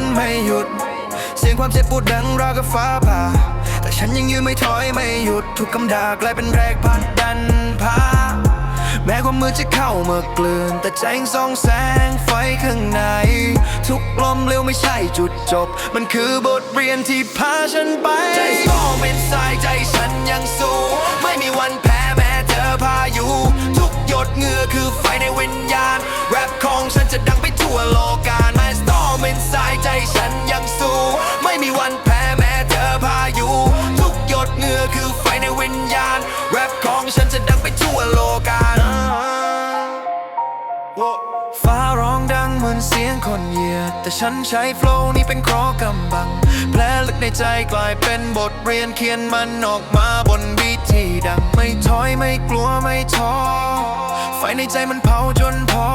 มันไม่หยุด เสียงความเจ็บปวดดังราวกับฟ้าผ่า แต่ฉันยังยืนไม่ถอยไม่หยุด ทุกคำด่ากลายเป็นแรงผลักดันพา แม้ความมืดจะเข้ามากลืนแต่ใจยังส่องแสงไฟข้างใน ทุกลมเร็วไม่ใช่จุดจบ มันคือบทเรียนที่พาฉันไป ใจก็เป็นสายใจฉันยังสู้ ไม่มีวันแพ้แม้เจอพายุ ทุกหยดเหงื่อคือไฟในวิญญาณ แรปของฉันจะดังไปทั่วโลก แต่ฉันใช้โฟล์นี้เป็นเคราะห์กำบัง แผลลึกในใจกลายเป็นบทเรียนเขียนมันออกมาบนบีทที่ดัง ไม่ถอยไม่กลัวไม่ท้อ ไฟในใจมันเผาจนพอ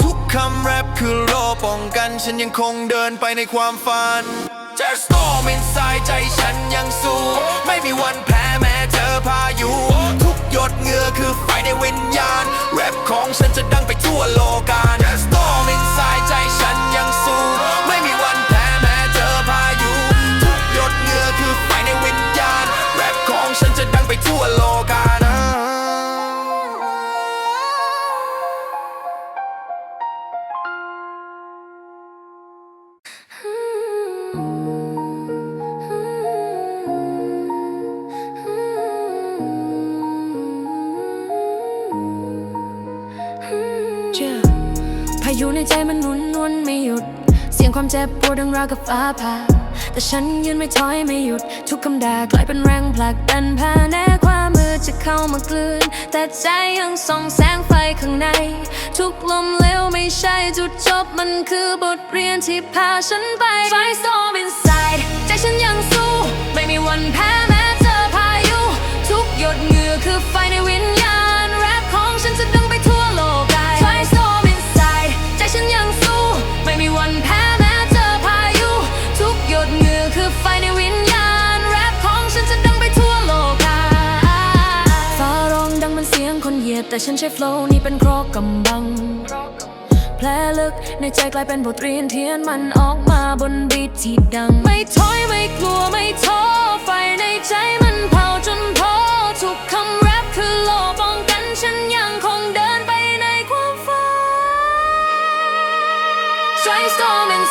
ทุกคำแรปคือโลป้องกัน ฉันยังคงเดินไปในความฝันจะสตอม inside ใจฉันยังสู้ ไม่มีวันแพ้แม้เจอพายุ ทุกหยดเหงื่อคือไฟในวิญญาณ แรปของฉันจะดังไปทั่วโลกาจ ราวกับฟ้าผ่าแต่ฉันยืนไม่ถอยไม่หยุด ทุกคำด่ากลายเป็นแรงผลักดันพาแน่ความมืดจะเข้ามากลืน แต่ใจยังส่องแสงไฟข้างใน ทุกลมเลวไม่ใช่จุดจบมันคือบทเรียนที่พาฉันไป Fight storm inside ใจฉันยังสู้ ไม่มีวันแพ้ ฉันใช้โฟล์นี้เป็นเครอกกำบัง แผลลึกในใจกลายเป็นบทเรียนเทียนมันออกมาบนบีทที่ดัง ไม่ถอยไม่กลัวไม่ท้อไฟในใจมันเผาจนพอทุกคำแรปคือโลป้องกันฉันยังคงเดินไปในความฝัน Try storm inside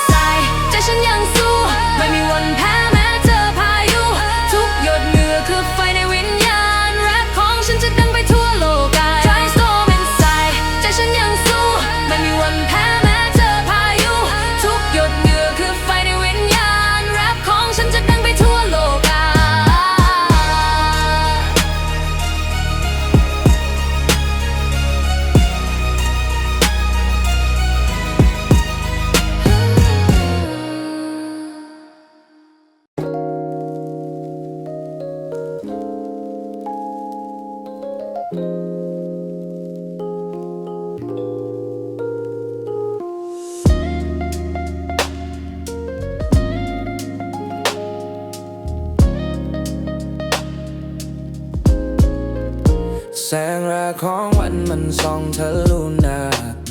แสงแรกของวันมันส่องทะลุหน้า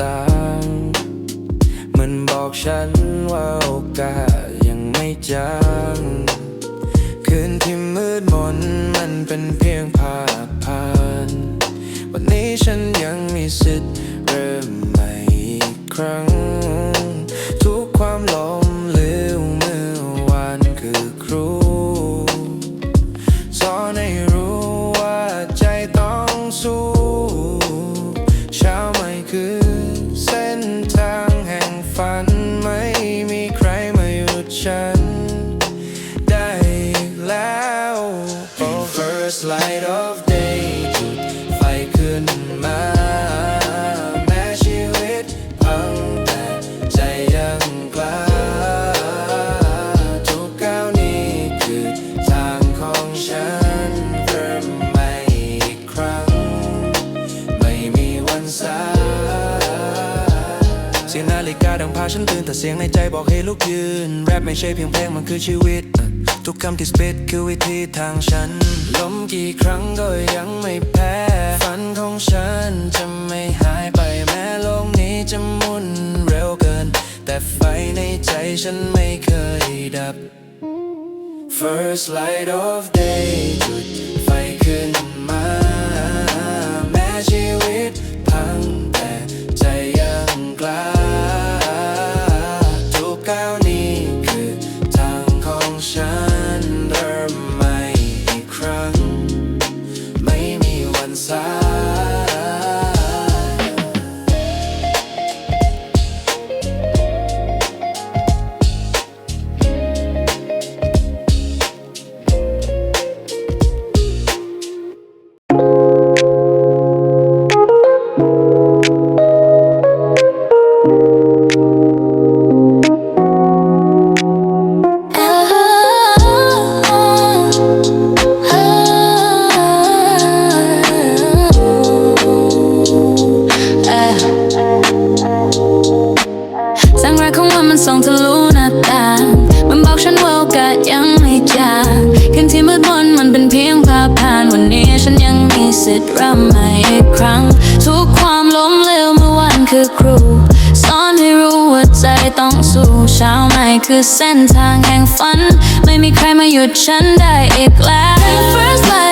ต่างมันบอกฉันว่าโอกาสยังไม่จางคืนที่มืดมนมันเป็นเพียงภาพผ่าน วันนี้ฉันยังมีสิทธิ์เริ่มใหม่อีกครั้ง ไม่ใช่เพียงเพลงมันคือชีวิต ทุกคำที่สปิดคือวิธีทางฉัน ล้มกี่ครั้งก็ยังไม่แพ้ ฝันของฉันจะไม่หายไปแม้โลกนี้จะหมุนเร็วเกิน แต่ไฟใจฉันไม่เคยดับ First light of day จุดไฟขึ้นมา แม้ชีวิต งแรกของวันมันส่องทะลุหน้าต่างมันบอกฉันว่าโอกาสยังไม่จางคืนที่มืดมนมันเป็นเพียงภาพผ่านวันนี้ฉันยังมีสิทธิ์ริ่มใหม่อีกครั้ง ทุกความล้มเหลวเมื่อวันคือครูสอนให้รู้ว่าใจต้องสู้เช้าใหม่คือเส้นทางแห่งฝัน ไม่มีใครมาหยุดฉันได้อีกแล้ว First light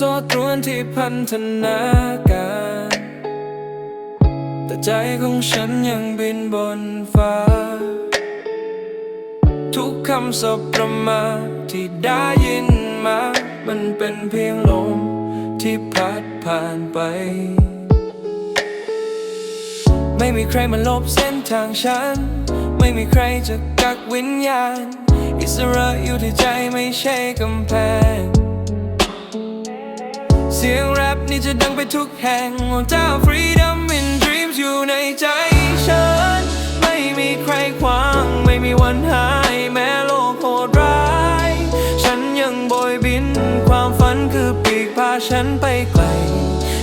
โซ่ตรวนที่พันธนาการ แต่ใจของฉันยังบินบนฟ้า ทุกคำสบประมาทที่ได้ยินมา มันเป็นเพียงลมที่พัดผ่านไป ไม่มีใครมาลบเส้นทางฉัน ไม่มีใครจะกักวิญญาณ อิสระอยู่ที่ใจไม่ใช่กำแพง เสียงแรปนี่จะดังไปทุกแห่งโอ้เจ้า freedom in dreams อยู่ในใจฉัน ไม่มีใครขวาง ไม่มีวันหายแม้โลกโหดร้าย ฉันยังโบยบิน ความฝันคือปีกพาฉันไปไกล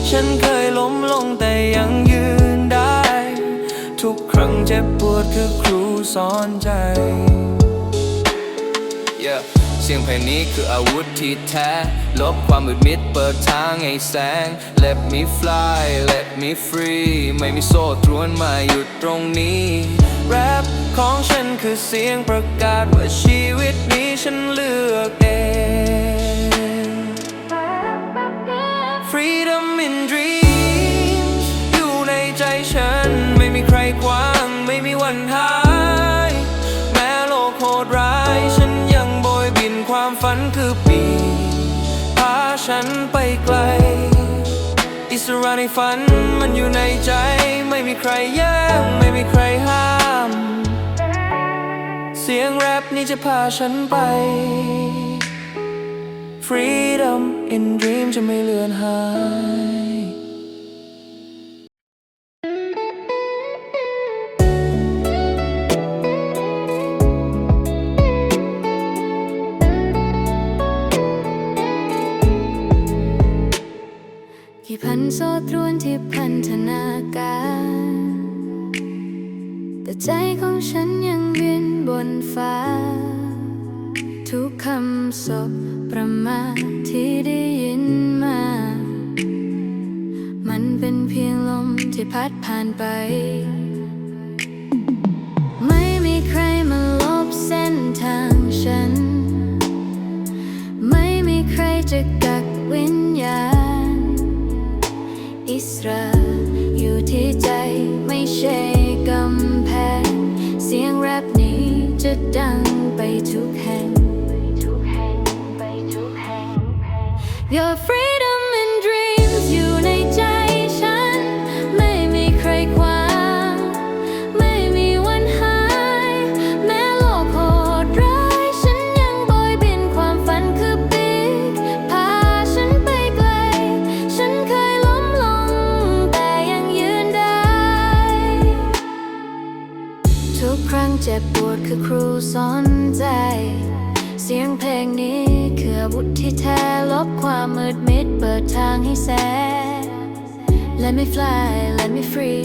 ฉันเคยล้มลงแต่ยังยืนได้ ทุกครั้งเจ็บปวดคือครูสอนใจ เสียงเพลงนี้คืออาวุธที่แท้ ลบความมืดมิดเปิดทางให้แสง Let me fly let me free ไม่มีโซ่ตรวนมาหยุดตรงนี้ แรปของฉันคือเสียงประกาศว่าชีวิตนี้ฉันเลือกเอง Freedom in dreams อยู่ในใจฉัน ไม่มีใครขวาง ไม่มีวันห้า ฉันไปไกล อิสระในฝันมันอยู่ในใจ ไม่มีใครแย่งไม่มีใครห้าม เสียงแรปนี้จะพาฉันไป Freedom in dream จะไม่เลือนหาย ใจของฉันยังบินบนฟ้า ทุกคำศพประมาทที่ได้ยินมา มันเป็นเพียงลมที่พัดผ่านไป ไม่มีใครมาลบเส้นทางฉัน ไม่มีใครจะกักวิญญาณ อิสราอยู่ที่ใจไม่ใช่ จะดังไปทุกแห่ง Your freedom Let me fly let me free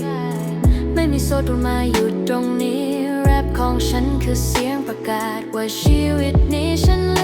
ไม่มีโซ่ตรงมาหยุดตรงนี้ แรปของฉันคือเสียงประกาศว่าชีวิตนี้ฉัน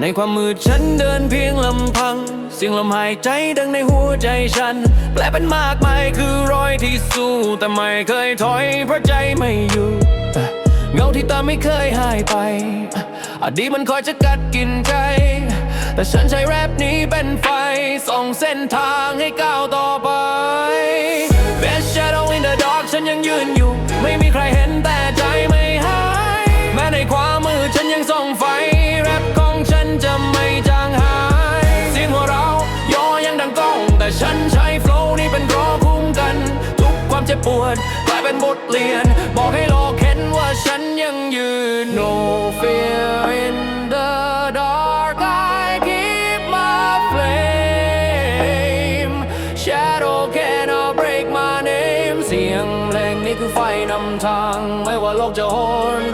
ในความมืดฉันเดินเพียงลำพัง เสียงลมหายใจดังในหัวใจฉัน แปลเป็นมากมายคือรอยที่สู้ แต่ไม่เคยถอยเพราะใจไม่อยู่ เงาที่ตามไม่เคยหายไป อดีตมันคอยจะกัดกินใจ แต่ฉันใช้แรปนี้เป็นไฟส่องเส้นทางให้ก้าวต่อไป ปวดกลายเป็นบทเรียน บอกให้โลกเห็นว่าฉันยังยืน No fear in the dark I keep my flame Shadow cannot break my name เสียงเพลงนี้คือไฟนำทาง ไม่ว่าโลกจะโหด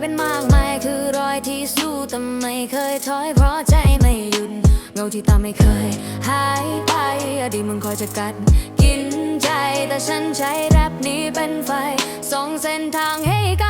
เป็นมากมายคือรอยที่สู้แต่ไม่เคยถอยเพราะใจไม่หยุดเงาที่ตามไม่เคยหายไปอดีตมันคอยจะกัด กินใจแต่ฉันใช้แรปนี้เป็นไฟส่องเส้นทางให้ก้า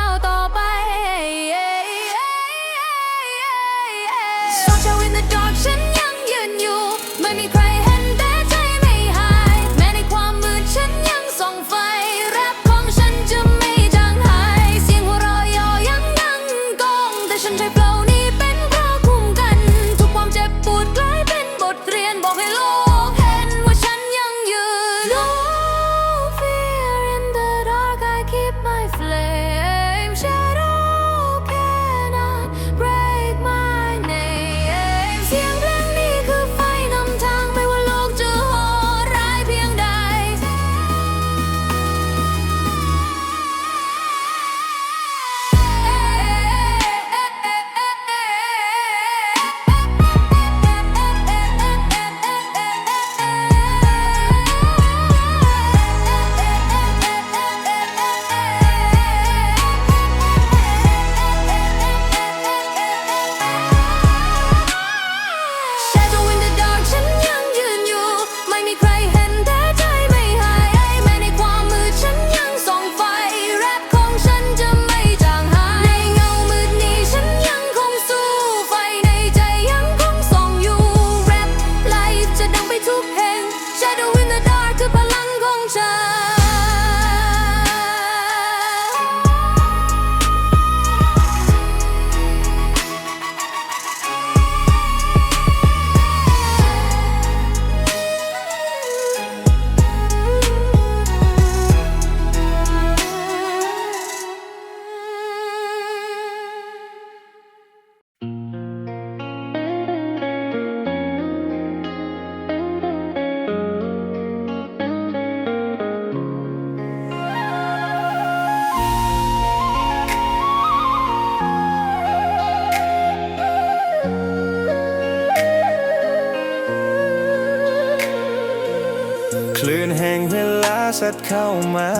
เข้ามา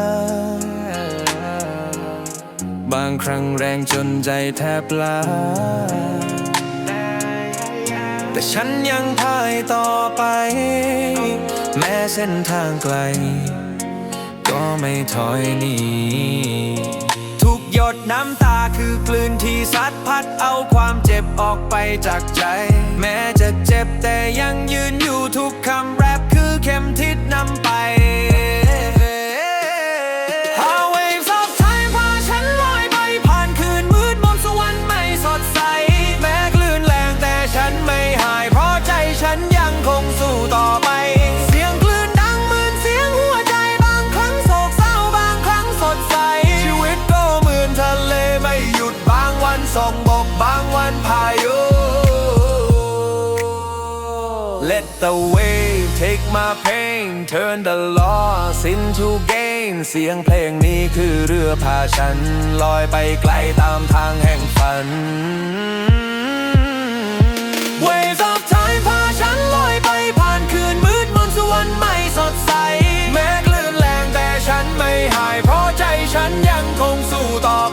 บางครั้งแรงจนใจแทบล้าแต่ฉันยังพายต่อไป แม้เส้นทางไกล ก็ไม่ถอยหนีทุกหยดน้ำตาคือคลื่นที่ซัดพัดเอาความเจ็บออกไปจากใจ แม้จะเจ็บแต่ยังยืนอยู่ทุกคำแรปคือเข็มทิศนำไป the wave take my pain turn the loss into gain เสียงเพลงนี้คือเรือพาฉัน ลอยไปไกลตามทางแห่งฝัน Waves of time พาฉันลอยไปผ่านคืนมืดมนสวรรค์ไม่สดใส แม้คลื่นแรงแต่ฉันไม่หาย เพราะใจฉันยังคงสู้ต่อ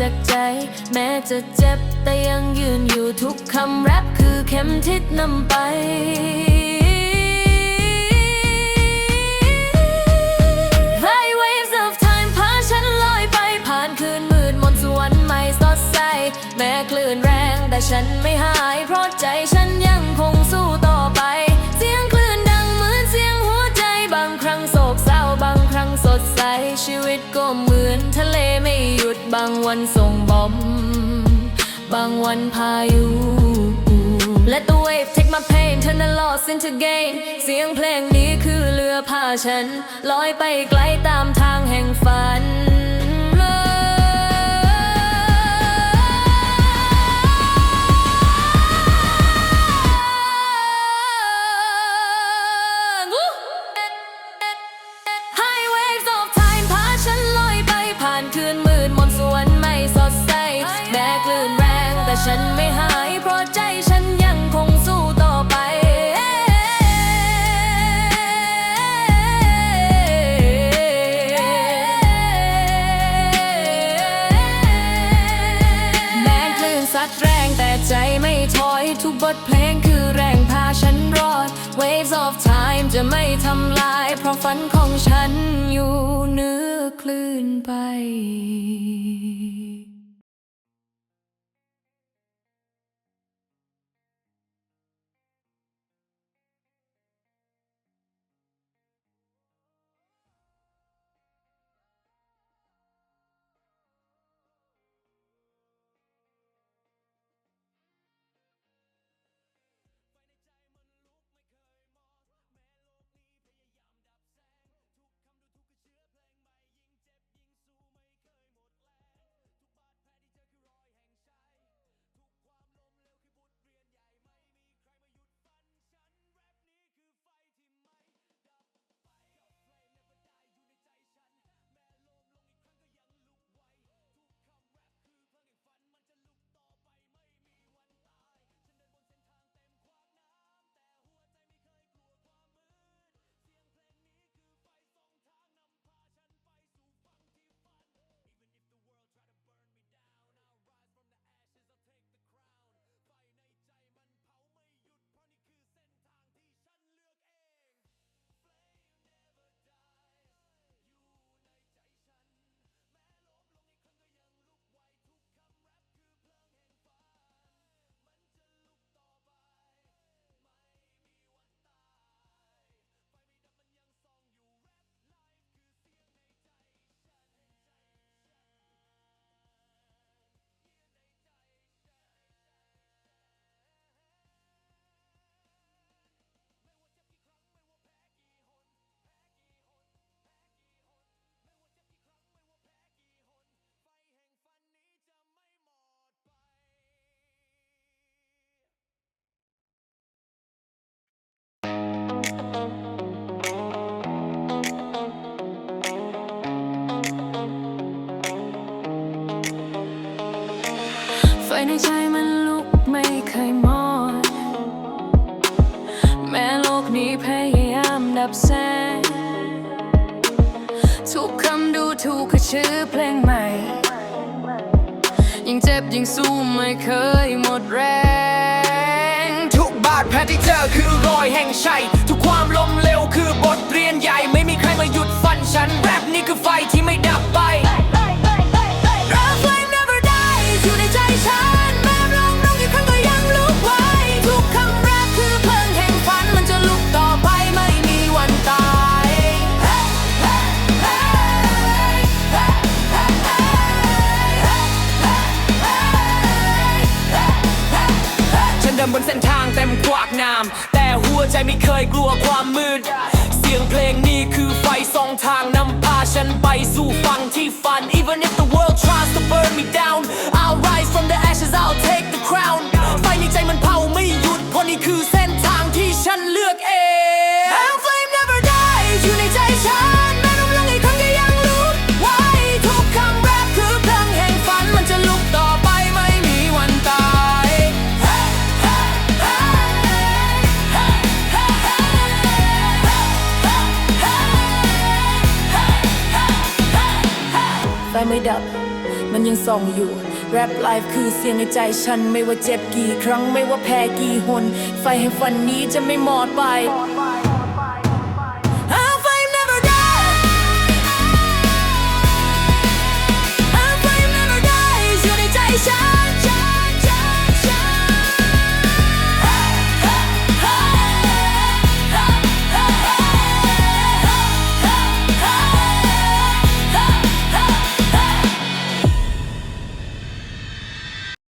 จากใจ แม้จะเจ็บแต่ยังยืนอยู่ทุกคำแรปคือเข็มทิศนำไป High waves of time พาฉันลอยไปผ่านคืนมืดมนสวรรค์ไม่สดใสแม้คลื่นแรงแต่ฉันไม่หาย เพราะใจฉันยังคงสู้ต่อไป เสียงคลื่นดังเหมือนเสียงหัวใจ บางครั้งโศกเศร้าบางครั้งสดใส ชีวิตก็เหมือนทะเลไม่างวันส่งบอม บางวันพายุ Let the wave take my pain turn the loss into gain เสียงเพลงนี้คือเรือพาฉันลอยไปไกลตามทางแห่งฝัน Waves of time จะไม่ทำลาย เพราะฝันของฉันอยู่เหนือคลื่นไป ในใจมันลุกไม่เคยมอด แม้โลกนี้พยายามดับแสง ทุกคำดูถูกคือชื่อเพลงใหม่ ยิ่งเจ็บยิ่งสู้ไม่เคยหมดแรง ทุกบาดแผลที่เจอคือรอยแห่งชัย ทุกความล้มเหลวคือบทเรียนใหญ่ไม่มีใครมาหยุดฟันฉันแร ดับ มันยังส่องอยู่แรปไลฟ์คือเสียงในใจฉัน ไม่ว่าเจ็บกี่ครั้งไม่ว่าแพ้กี่หน ไฟแห่งฝันนี้จะไม่หมดไป